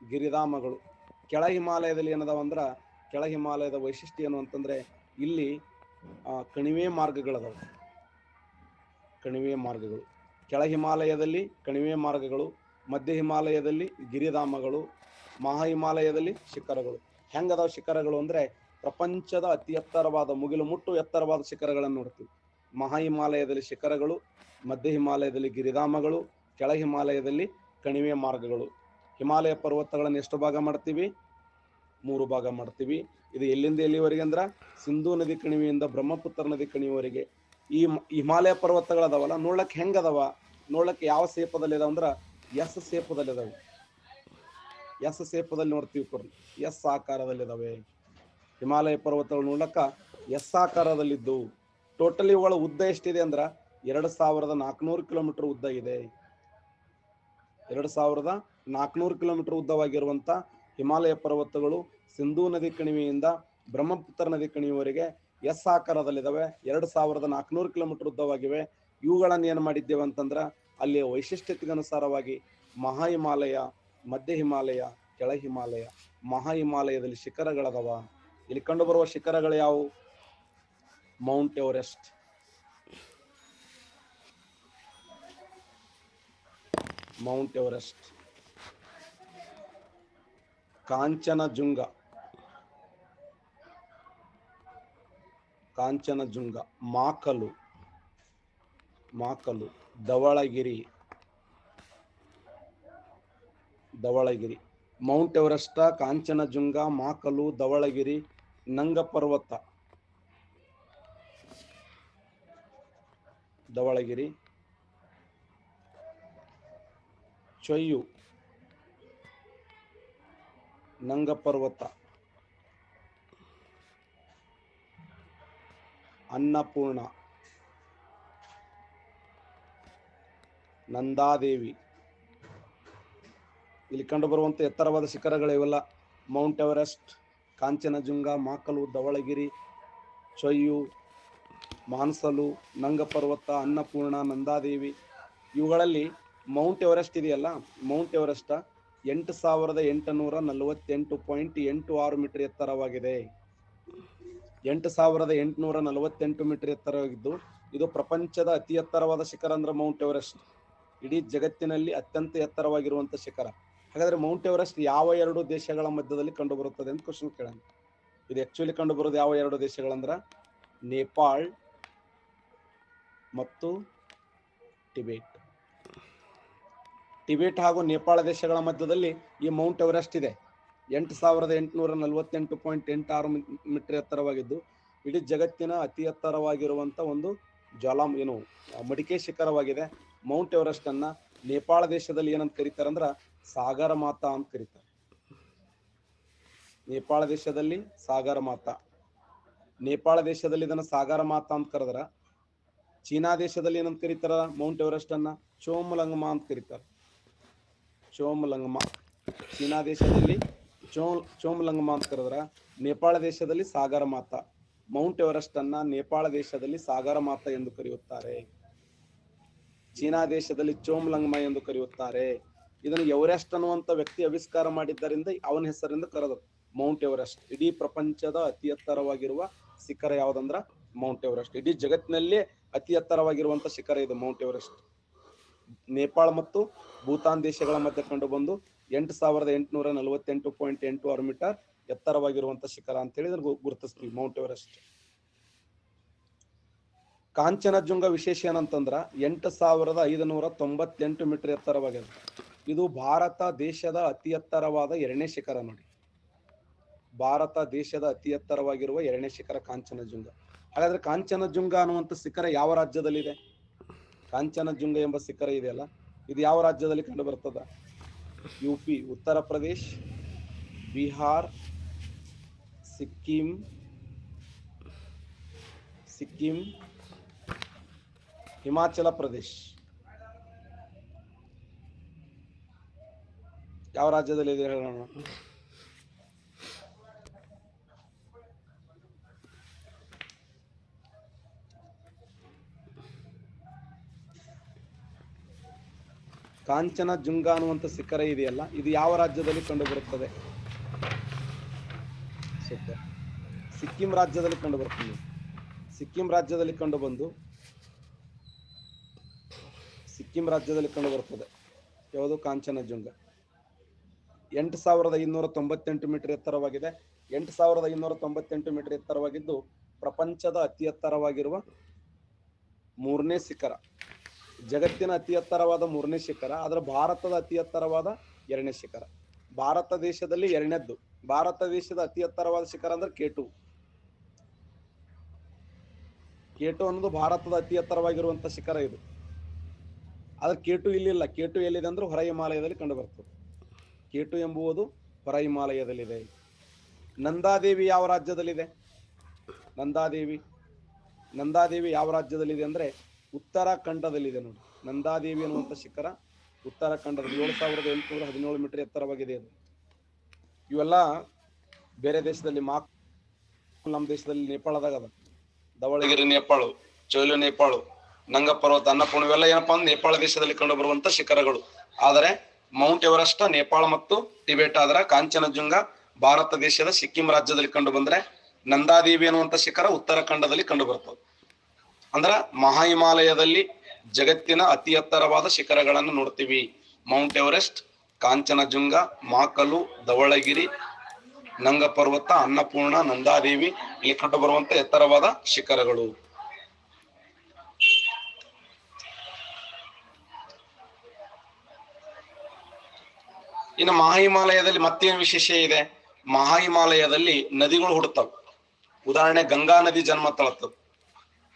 ಗಿರಿಧಾಮಗಳು. ಕೆಳ ಹಿಮಾಲಯದಲ್ಲಿ ಏನದವ ಅಂದ್ರ ಕೆಳ ಹಿಮಾಲಯದ ವೈಶಿಷ್ಟ್ಯ ಏನು ಅಂತಂದ್ರೆ ಇಲ್ಲಿ ಕಣಿವೆ ಮಾರ್ಗಗಳದಾವ. ಕಣಿವೆ ಮಾರ್ಗಗಳು. ಕೆಳ ಹಿಮಾಲಯದಲ್ಲಿ ಕಣಿವೆ ಮಾರ್ಗಗಳು, ಮಧ್ಯ ಹಿಮಾಲಯದಲ್ಲಿ ಗಿರಿಧಾಮಗಳು ಮಹಾ ಹಿಮಾಲಯದಲ್ಲಿ ಶಿಖರಗಳು. ಹೆಂಗದಾವ ಶಿಖರಗಳು ಅಂದ್ರೆ ಪ್ರಪಂಚದ ಅತಿ ಎತ್ತರವಾದ ಮುಗಿಲು ಮುಟ್ಟು ಎತ್ತರವಾದ ಶಿಖರಗಳನ್ನು ನೋಡ್ತೀವಿ. ಮಹಾ ಹಿಮಾಲಯದಲ್ಲಿ ಶಿಖರಗಳು, ಮಧ್ಯ ಹಿಮಾಲಯದಲ್ಲಿ ಗಿರಿಧಾಮಗಳು, ಕೆಳ ಹಿಮಾಲಯದಲ್ಲಿ ಕಣಿವೆ ಮಾರ್ಗಗಳು. ಹಿಮಾಲಯ ಪರ್ವತಗಳನ್ನು ಎಷ್ಟು ಭಾಗ ಮಾಡ್ತೀವಿ? ಮೂರು ಭಾಗ ಮಾಡ್ತೀವಿ. ಇದು ಎಲ್ಲಿಂದ ಎಲ್ಲಿವರೆಗೆ ಅಂದ್ರೆ? ಸಿಂಧೂ ನದಿ ಕಣಿವೆಯಿಂದ ಬ್ರಹ್ಮಪುತ್ರ ನದಿ ಕಣಿವೆವರೆಗೆ. ಈ ಹಿಮಾಲಯ ಪರ್ವತಗಳದಾವಲ್ಲ ನೋಡ್ಲಕ್ಕೆ ಹೆಂಗದವ? ನೋಡ್ಲಕ್ಕೆ ಯಾವ ಸೇಪದಲ್ಲಿ ಅದಾವ ಅಂದ್ರ? ಎಸ್ ಸೇಪದಲ್ಲಿ ಇದಾವೆ ಎಸ್ ಸೇಪದಲ್ಲಿ ನೋಡ್ತೀವಿ ಎಸ್ ಆಕಾರದಲ್ಲಿ ಇದಾವೆ ಹಿಮಾಲಯ ಪರ್ವತಗಳ ಮೂಲಕ ಎಸ್ ಆಕಾರದಲ್ಲಿದ್ದು ಟೋಟಲಿ ಇವುಗಳ ಉದ್ದ ಎಷ್ಟಿದೆ ಅಂದ್ರೆ ಎರಡು ಸಾವಿರದ ನಾಲ್ಕುನೂರು ಕಿಲೋಮೀಟರ್ ಉದ್ದ ಇದೆ. ಎರಡು ಸಾವಿರದ ನಾಲ್ಕುನೂರು ಕಿಲೋಮೀಟರ್ ಉದ್ದವಾಗಿರುವಂತ ಹಿಮಾಲಯ ಪರ್ವತಗಳು ಸಿಂಧೂ ನದಿ ಕಣಿವೆಯಿಂದ ಬ್ರಹ್ಮಪುತ್ರ ನದಿ ಕಣಿವೆವರೆಗೆ ಎಸ್ ಆಕಾರದಲ್ಲಿದ್ದಾವೆ ಎರಡು ಸಾವಿರದ ನಾಲ್ಕುನೂರು ಕಿಲೋಮೀಟರ್ ಉದ್ದವಾಗಿವೆ. ಇವುಗಳನ್ನು ಏನು ಮಾಡಿದ್ದೇವೆ ಅಂತಂದ್ರೆ ಅಲ್ಲಿಯ ವೈಶಿಷ್ಟ್ಯತೆಗೆ ಅನುಸಾರವಾಗಿ ಮಹಾ ಹಿಮಾಲಯ ಮಧ್ಯ ಹಿಮಾಲಯ, ಕೆಳ ಹಿಮಾಲಯ ಮಹಾ ಹಿಮಾಲಯದಲ್ಲಿ ಶಿಖರಗಳದವ. ಇಲ್ಲಿ ಕಂಡುಬರುವ ಶಿಖರಗಳು ಯಾವುವು? Mount Everest Mount Everest Kanchenjunga Kanchenjunga Makalu Makalu Dhaulagiri Dhaulagiri Mount Everest Kanchenjunga Makalu Dhaulagiri Nanga Parbat Dhaulagiri, ಚೊಯ್ಯು ನಂಗ ಪರ್ವತ ಅನ್ನಪೂರ್ಣ, ನಂದಾದೇವಿ. ಇಲ್ಲಿ ಕಂಡುಬರುವಂಥ ಎತ್ತರವಾದ ಶಿಖರಗಳು ಇವೆಲ್ಲ ಮೌಂಟ್ ಎವರೆಸ್ಟ್ ಕಾಂಚನಜುಂಗ, ಮಾಕಲು, ಧವಳಗಿರಿ, ಚೊಯ್ಯು, ಮಾನ್ಸಲು, ನಂಗಪರ್ವತ, ಅನ್ನಪೂರ್ಣ, ನಂದಾದೇವಿ ಇವುಗಳಲ್ಲಿ ಮೌಂಟ್ ಎವರೆಸ್ಟ್ ಇದೆಯಲ್ಲ? ಮೌಂಟ್ ಎವರೆಸ್ಟ್ ಎಂಟು ಸಾವಿರದ ಎಂಟುನೂರ ನಲವತ್ತೆಂಟು ಪಾಯಿಂಟ್ ಎಂಟು ಆರು ಮೀಟರ್ ಎತ್ತರವಾಗಿದೆ. ಎಂಟು ಸಾವಿರದ ಎಂಟುನೂರ ನಲವತ್ತೆಂಟು ಮೀಟರ್ ಎತ್ತರವಾಗಿದ್ದು, ಇದು ಪ್ರಪಂಚದ ಅತಿ ಎತ್ತರವಾದ ಶಿಖರ ಅಂದ್ರೆ ಮೌಂಟ್ ಎವರೆಸ್ಟ್. ಇಡೀ ಜಗತ್ತಿನಲ್ಲಿ ಅತ್ಯಂತ ಎತ್ತರವಾಗಿರುವಂತ ಶಿಖರ. ಹಾಗಾದ್ರೆ ಮೌಂಟ್ ಎವರೆಸ್ಟ್ ಯಾವ ಎರಡು ದೇಶಗಳ ಮಧ್ಯದಲ್ಲಿ ಕಂಡುಬರುತ್ತದೆ ಅಂತ ಕ್ವಶನ್ ಕೇಳೋಣ. ಇದು ಆಕ್ಚುಲಿ ಕಂಡುಬರೋದು ಯಾವ ಎರಡು ದೇಶಗಳಂದ್ರ? ನೇಪಾಳ್ ಮತ್ತು ಟಿಬೇಟ್. ಟಿಬೇಟ್ ಹಾಗೂ ನೇಪಾಳ ದೇಶಗಳ ಮಧ್ಯದಲ್ಲಿ ಈ ಮೌಂಟ್ ಎವರೆಸ್ಟ್ ಇದೆ. ಎಂಟು ಸಾವಿರದ ಎಂಟುನೂರ ನಲವತ್ತೆಂಟು ಪಾಯಿಂಟ್ ಎಂಟು ಆರು ಮೀಟರ್ ಎತ್ತರವಾಗಿದ್ದು, ಇಡೀ ಜಗತ್ತಿನ ಅತಿ ಎತ್ತರವಾಗಿರುವಂತ ಒಂದು ಜ್ವಾಲಾಮ್, ಏನು ಮಡಿಕೆ ಶಿಖರವಾಗಿದೆ. ಮೌಂಟ್ ಎವರೆಸ್ಟ್ ಅನ್ನ ನೇಪಾಳ ದೇಶದಲ್ಲಿ ಏನಂತ ಕರೀತಾರೆ ಅಂದ್ರ ಸಾಗರ ಮಾತಾ ಅಂತ ಕರೀತಾರೆ. ನೇಪಾಳ ದೇಶದಲ್ಲಿ ಸಾಗರ ಮಾತಾ. ನೇಪಾಳ ದೇಶದಲ್ಲಿ ಇದನ್ನ ಸಾಗರ ಮಾತಾ ಅಂತ ಕರೆದ್ರ. ಚೀನಾ ದೇಶದಲ್ಲಿ ಏನಂತ ಕರೀತಾರ? ಮೌಂಟ್ ಎವರೆಸ್ಟ್ ಅನ್ನ ಚೋಮಲಂಗಮ ಅಂತ ಕರೀತಾರೆ. ಚೋಮಲಂಗಮ. ಚೀನಾ ದೇಶದಲ್ಲಿ ಚೋ ಚೋಮಲಂಗಮ ಅಂತ ಕರೆದ್ರ. ನೇಪಾಳ ದೇಶದಲ್ಲಿ ಸಾಗರ ಮಾತಾ. ಮೌಂಟ್ ಎವರೆಸ್ಟ್ ಅನ್ನ ನೇಪಾಳ ದೇಶದಲ್ಲಿ ಸಾಗರ ಮಾತಾ ಎಂದು ಕರೆಯುತ್ತಾರೆ. ಚೀನಾ ದೇಶದಲ್ಲಿ ಚೋಮಲಂಗಮ ಎಂದು ಕರೆಯುತ್ತಾರೆ. ಇದನ್ನು ಎವರೆಸ್ಟ್ ಅನ್ನುವಂತ ವ್ಯಕ್ತಿ ಆವಿಷ್ಕಾರ ಮಾಡಿದ್ದರಿಂದ ಅವನ ಹೆಸರಿಂದ ಕರೆದರು ಮೌಂಟ್ ಎವರೆಸ್ಟ್. ಇಡೀ ಪ್ರಪಂಚದ ಅತಿ ಎತ್ತರವಾಗಿರುವ ಶಿಖರ ಯಾವ್ದಂದ್ರ? Mount Everest. ಇಡೀ ಜಗತ್ತಿನಲ್ಲೇ ಅತಿ ಎತ್ತರವಾಗಿರುವಂತ ಶಿಖರ ಇದು ಮೌಂಟ್ ಎವರೆಸ್ಟ್. ನೇಪಾಳ ಮತ್ತು ಭೂತಾನ್ ದೇಶಗಳ ಮಧ್ಯೆ ಕಂಡು ಬಂದು ಎಂಟು ಸಾವಿರದ ಎಂಟುನೂರ ನಲವತ್ತೆಂಟು ಪಾಯಿಂಟ್ ಎಂಟು ಆರು ಮೀಟರ್ ಎತ್ತರವಾಗಿರುವಂತ ಶಿಖರ ಅಂತ ಹೇಳಿ ಗುರುತಿಸ್ತೀವಿ ಮೌಂಟ್ ಎವರೆಸ್ಟ್. ಕಾಂಚನಜುಂಗ ವಿಶೇಷ ಏನಂತಂದ್ರ ಎಂಟು ಸಾವಿರದ ಐದುನೂರ ತೊಂಬತ್ತೆಂಟು ಮೀಟರ್ ಎತ್ತರವಾಗಿದೆ. ಇದು ಭಾರತ ದೇಶದ ಅತಿ ಎತ್ತರವಾದ ಎರಡನೇ ಶಿಖರ ನೋಡಿ. ಭಾರತ ದೇಶದ ಅತಿ ಎತ್ತರವಾಗಿರುವ ಎರಡನೇ ಶಿಖರ ಕಾಂಚನಜುಂಗ. ಹಾಗಾದ್ರೆ ಕಾಂಚನಜುಂಗ ಅನ್ನುವಂಥ ಶಿಖರ ಯಾವ ರಾಜ್ಯದಲ್ಲಿದೆ? ಕಾಂಚನಜುಂಗ ಎಂಬ ಶಿಖರ ಇದೆಯಲ್ಲ, ಇದು ಯಾವ ರಾಜ್ಯದಲ್ಲಿ ಕಂಡು ಬರ್ತದ ಯು ಪಿ ಉತ್ತರ ಪ್ರದೇಶ್, ಬಿಹಾರ್, ಸಿಕ್ಕಿಂ ಸಿಕ್ಕಿಂ, ಹಿಮಾಚಲ ಪ್ರದೇಶ್. ಯಾವ ರಾಜ್ಯದಲ್ಲಿ ಇದೆ ಹೇಳೋಣ? ಕಾಂಚನ ಜುಂಗ ಅನ್ನುವಂಥ ಶಿಖರ ಇದೆಯಲ್ಲ, ಇದು ಯಾವ ರಾಜ್ಯದಲ್ಲಿ ಕಂಡುಬರುತ್ತದೆ? ಸೂಪರ್ ಸಿಕ್ಕಿಂ ರಾಜ್ಯದಲ್ಲಿ ಕಂಡುಬರುತ್ತದೆ. ಸಿಕ್ಕಿಂ ರಾಜ್ಯದಲ್ಲಿ ಕಂಡುಬಂದು ಸಿಕ್ಕಿಂ ರಾಜ್ಯದಲ್ಲಿ ಕಂಡುಬರುತ್ತದೆ. ಯಾವುದು ಕಾಂಚನಜುಂಗ ಎಂಟು ಸಾವಿರದ ಇನ್ನೂರ ತೊಂಬತ್ತೆಂಟು ಮೀಟರ್ ಎತ್ತರವಾಗಿದೆ. ಎಂಟು ಸಾವಿರದ ಐನೂರ ತೊಂಬತ್ತೆಂಟು ಮೀಟರ್ ಎತ್ತರವಾಗಿದ್ದು ಪ್ರಪಂಚದ ಅತಿ ಎತ್ತರವಾಗಿರುವ ಮೂರನೇ ಶಿಖರ. ಜಗತ್ತಿನ ಅತಿ ಎತ್ತರವಾದ ಮೂರನೇ ಶಿಖರ, ಆದರೆ ಭಾರತದ ಅತಿ ಎತ್ತರವಾದ ಎರಡನೇ ಶಿಖರ. ಭಾರತ ದೇಶದಲ್ಲಿ ಎರಡನೇದ್ದು. ಭಾರತ ದೇಶದ ಅತಿ ಎತ್ತರವಾದ ಶಿಖರ ಅಂದ್ರೆ ಕೇಟು. ಕೇಟು ಅನ್ನೋದು ಭಾರತದ ಅತಿ ಎತ್ತರವಾಗಿರುವಂತ ಶಿಖರ ಇದು. ಆದ್ರೆ ಕೇಟು ಇಲ್ಲಿಲ್ಲ. ಕೇಟು ಎಲ್ಲಿದೆ ಅಂದ್ರೆ ಹೊರ ಹಿಮಾಲಯದಲ್ಲಿ ಕಂಡು ಬರ್ತದೆ. ಕೇಟು ಎಂಬುವುದು ಹೊರ ಹಿಮಾಲಯದಲ್ಲಿದೆ ನಂದಾದೇವಿ ಯಾವ ರಾಜ್ಯದಲ್ಲಿದೆ? ನಂದಾದೇವಿ. ನಂದಾದೇವಿ ಯಾವ ರಾಜ್ಯದಲ್ಲಿದೆ ಅಂದ್ರೆ ಉತ್ತರಾಖಂಡದಲ್ಲಿದೆ ನೋಡಿ. ನಂದಾದೇವಿ ಅನ್ನುವಂಥ ಶಿಖರ ಉತ್ತರಾಖಂಡದಲ್ಲಿ ಏಳು ಸಾವಿರದ ಎಂಟುನೂರ ಹದಿನೇಳು ಮೀಟರ್ ಎತ್ತರವಾಗಿದೆ ಅದು. ಇವೆಲ್ಲ ಬೇರೆ ದೇಶದಲ್ಲಿ ಮಾ ನಮ್ಮ ದೇಶದಲ್ಲಿ ನೇಪಾಳದಾಗ ಅದ. ದವಳಗಿರಿ ನೇಪಾಳ, ಚೋಲು, ನೇಪಾಳ ನಂಗ ಪರ್ವತ ಅನ್ನಪೂರ್ಣ ಇವೆಲ್ಲ ಏನಪ್ಪಾ ಅಂದ್ರೆ ನೇಪಾಳ ದೇಶದಲ್ಲಿ ಕಂಡು ಬರುವಂತ ಶಿಖರಗಳು. ಆದರೆ ಮೌಂಟ್ ಎವರೆಸ್ಟ್, ನೇಪಾಳ ಮತ್ತು ಟಿಬೆಟ್ ಆದ್ರ ಕಾಂಚನಜುಂಗ ಭಾರತ ದೇಶದ ಸಿಕ್ಕಿಂ ರಾಜ್ಯದಲ್ಲಿ ಕಂಡು ಬಂದ್ರೆ ನಂದಾದೇವಿ ಅನ್ನುವಂತ ಶಿಖರ ಉತ್ತರಾಖಂಡದಲ್ಲಿ ಕಂಡು ಬರ್ತದೆ. ಅಂದ್ರ ಮಹಾ ಹಿಮಾಲಯದಲ್ಲಿ ಜಗತ್ತಿನ ಅತಿ ಎತ್ತರವಾದ ಶಿಖರಗಳನ್ನು ನೋಡ್ತೀವಿ. ಮೌಂಟ್ ಎವರೆಸ್ಟ್, ಕಾಂಚನಜುಂಗ, ಮಾಕಲು, ಧವಳಗಿರಿ ನಂಗ ಪರ್ವತ ಅನ್ನಪೂರ್ಣ, ನಂದಾದೇವಿ, ಇಲ್ಲಿ ಕಂಡು ಬರುವಂತ ಎತ್ತರವಾದ ಶಿಖರಗಳು. ಇನ್ನು ಮಹಾಹಿಮಾಲಯದಲ್ಲಿ ಮತ್ತೇನು ವಿಶೇಷ ಇದೆ? ಮಹಾಹಿಮಾಲಯದಲ್ಲಿ ನದಿಗಳು ಹುಡ್ತಾವ ಉದಾಹರಣೆ, ಗಂಗಾ ನದಿ ಜನ್ಮ ತಳತ್ತದ.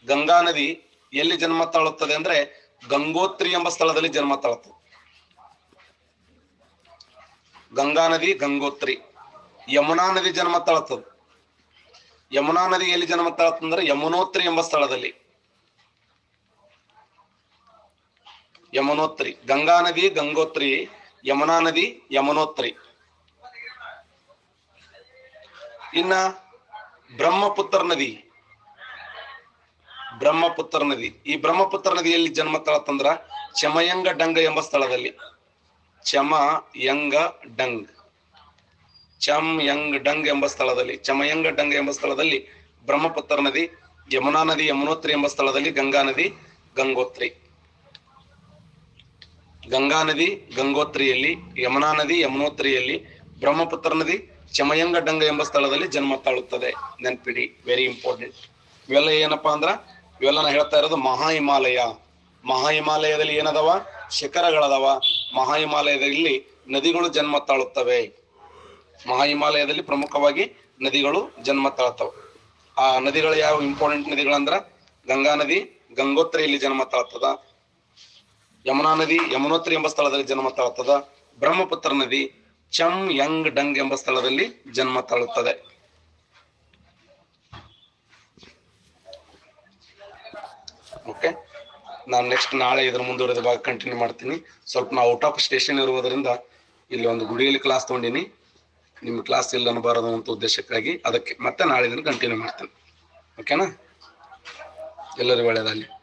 ಗಂಗಾ ನದಿ ಎಲ್ಲಿ ಜನ್ಮ ತಾಳುತ್ತದೆ ಅಂದ್ರೆ ಗಂಗೋತ್ರಿ ಎಂಬ ಸ್ಥಳದಲ್ಲಿ ಜನ್ಮ ತಾಳುತ್ತದೆ. ಗಂಗಾ ನದಿ, ಗಂಗೋತ್ರಿ. ಯಮುನಾ ನದಿ ಜನ್ಮ ತಾಳುತ್ತದೆ. ಯಮುನಾ ನದಿ ಎಲ್ಲಿ ಜನ್ಮ ತಾಳುತ್ತಂದ್ರೆ ಯಮುನೋತ್ರಿ ಎಂಬ ಸ್ಥಳದಲ್ಲಿ. ಯಮುನೋತ್ರಿ, ಗಂಗಾ ನದಿ, ಗಂಗೋತ್ರಿ. ಯಮುನಾ ನದಿ, ಯಮುನೋತ್ರಿ. ಇನ್ನ ಬ್ರಹ್ಮಪುತ್ರ ನದಿ. ಬ್ರಹ್ಮಪುತ್ರ ನದಿ. ಈ ಬ್ರಹ್ಮಪುತ್ರ ನದಿಯಲ್ಲಿ ಜನ್ಮ ತಂದ್ರ ಚಮಯಂಗ ಡಂಗ ಎಂಬ ಸ್ಥಳದಲ್ಲಿ. ಚಮ ಯಂಗ ಡಂಗ್. ಚಮ್ ಯಂಗ್ ಡಂಗ್ ಎಂಬ ಸ್ಥಳದಲ್ಲಿ, ಚಮಯಂಗ ಡಂಗ್ ಎಂಬ ಸ್ಥಳದಲ್ಲಿ ಬ್ರಹ್ಮಪುತ್ರ ನದಿ, ಯಮುನಾ ನದಿ, ಯಮುನೋತ್ರಿ ಎಂಬ ಸ್ಥಳದಲ್ಲಿ ಗಂಗಾ ನದಿ, ಗಂಗೋತ್ರಿ. ಗಂಗಾ ನದಿ, ಗಂಗೋತ್ರಿಯಲ್ಲಿ, ಯಮುನಾ ನದಿ, ಯಮುನೋತ್ರಿಯಲ್ಲಿ, ಬ್ರಹ್ಮಪುತ್ರ ನದಿ ಚಮಯಂಗ ಡಂಗ ಎಂಬ ಸ್ಥಳದಲ್ಲಿ ಜನ್ಮ ತಾಳುತ್ತದೆ. ನೆನ್ಪಿಡಿ ವೆರಿ ಇಂಪಾರ್ಟೆಂಟ್ ಇವೆಲ್ಲ ಏನಪ್ಪಾ ಅಂದ್ರ, ಇವೆಲ್ಲ ನಾ ಹೇಳ್ತಾ ಇರೋದು ಮಹಾ ಹಿಮಾಲಯ ಮಹಾ ಹಿಮಾಲಯದಲ್ಲಿ ಏನದವ? ಶಿಖರಗಳದವ. ಮಹಾ ಹಿಮಾಲಯದಲ್ಲಿ ನದಿಗಳು ಜನ್ಮ ತಾಳುತ್ತವೆ. ಮಹಾ ಹಿಮಾಲಯದಲ್ಲಿ ಪ್ರಮುಖವಾಗಿ ನದಿಗಳು ಜನ್ಮ ತಾಳ್ತವೆ. ಆ ನದಿಗಳು ಯಾವ ಇಂಪಾರ್ಟೆಂಟ್ ನದಿಗಳಂದ್ರ, ಗಂಗಾ ನದಿ, ಗಂಗೋತ್ರಿಯಲ್ಲಿ ಜನ್ಮ ತಾಳ್ತದ. ಯಮುನಾ ನದಿ, ಯಮುನೋತ್ರಿ ಎಂಬ ಸ್ಥಳದಲ್ಲಿ ಜನ್ಮ ತಾಳುತ್ತದೆ. ಬ್ರಹ್ಮಪುತ್ರ ನದಿ ಚಮ್ ಯಂಗ್ ಡಂಗ್ ಎಂಬ ಸ್ಥಳದಲ್ಲಿ ಜನ್ಮ ತಾಳುತ್ತದೆ. ಓಕೆ? ನಾನು ನೆಕ್ಸ್ಟ್ ನಾಳೆ ಇದ್ರ ಮುಂದುವರೆದ ಭಾಗ ಕಂಟಿನ್ಯೂ ಮಾಡ್ತೀನಿ. ಸ್ವಲ್ಪ ನಾವು ಔಟ್ ಆಫ್ ಸ್ಟೇಷನ್ ಇರುವುದರಿಂದ ಇಲ್ಲಿ ಒಂದು ಗುಡಿಯಲ್ಲಿ ಕ್ಲಾಸ್ ತಗೊಂಡಿನಿ. ನಿಮ್ಮ ಕ್ಲಾಸ್ ಇಲ್ಲ ಅನ್ನಬಾರದು ಅಂತ ಉದ್ದೇಶಕ್ಕಾಗಿ ಅದಕ್ಕೆ ಮತ್ತೆ ನಾಳೆ ಇದನ್ನು ಕಂಟಿನ್ಯೂ ಮಾಡ್ತೀನಿ. ಓಕೆನಾ ಎಲ್ಲರಿಗೂ ಒಳ್ಳೆಯದಾಗಲಿ